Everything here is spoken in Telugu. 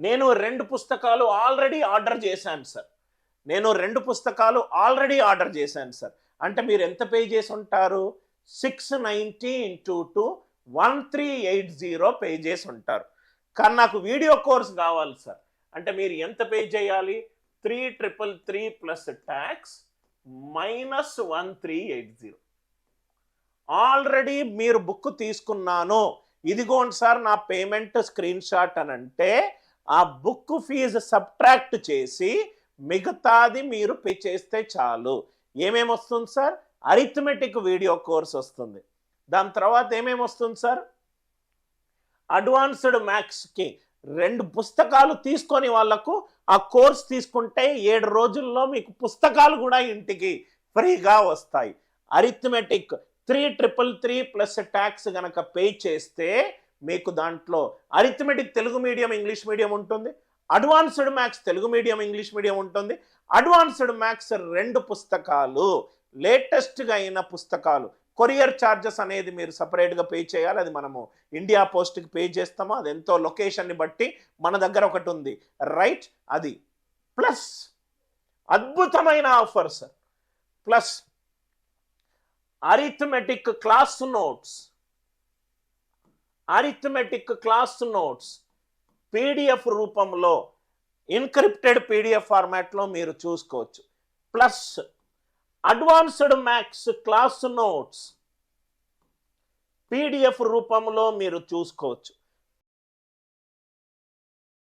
నేను రెండు పుస్తకాలు ఆల్రెడీ ఆర్డర్ చేశాను సార్. నేను రెండు పుస్తకాలు ఆల్రెడీ ఆర్డర్ చేశాను సార్. అంటే మీరు ఎంత పే చేసి ఉంటారు? Six ninety into two one three eight zero pay చేసి ఉంటారు. కానీ నాకు వీడియో కోర్స్ కావాలి సార్. అంటే మీరు ఎంత పే చేయాలి? Three triple three plus tax minus one three eight zero. Already మీరు బుక్ తీసుకున్నాను. ఇదిగోండి సార్ నా పేమెంట్ స్క్రీన్ షాట్ అని అంటే ఆ బుక్ ఫీజు సబ్ట్రాక్ట్ చేసి మిగతాది మీరు పే చేస్తే చాలు. ఏమేమి వస్తుంది సార్? అరిథమెటిక్ వీడియో కోర్స్ వస్తుంది. దాని తర్వాత ఏమేమి వస్తుంది సార్? అడ్వాన్స్డ్ మ్యాథ్స్కి రెండు పుస్తకాలు తీసుకొని వాళ్ళకు ఆ కోర్స్ తీసుకుంటే ఏడు రోజుల్లో మీకు పుస్తకాలు కూడా ఇంటికి ఫ్రీగా వస్తాయి. Arithmetic three triple three plus tax గనక పే చేస్తే మీకు దాంట్లో arithmetic Telugu medium English medium ఉంటుంది. Advanced maths Telugu medium English medium ఉంటుంది. అడ్వాన్స్డ్ మ్యాథ్స్ రెండు పుస్తకాలు లేటెస్ట్గా అయిన పుస్తకాలు. కొరియర్ ఛార్జెస్ అనేది మీరు సపరేట్గా పే చేయాలి. అది మనము ఇండియా పోస్ట్కి పే చేస్తాము. అది ఎంతో లొకేషన్ని బట్టి మన దగ్గర ఒకటి ఉంది. రైట్ అది. ప్లస్ అద్భుతమైన offer sir plus arithmetic class notes arithmetic class notes PDF రూపంలో ఇన్క్రిప్టెడ్ పీడిఎఫ్ ఫార్మాట్లో మీరు చూసుకోవచ్చు. Plus advanced maths class notes PDF రూపంలో మీరు చూసుకోవచ్చు.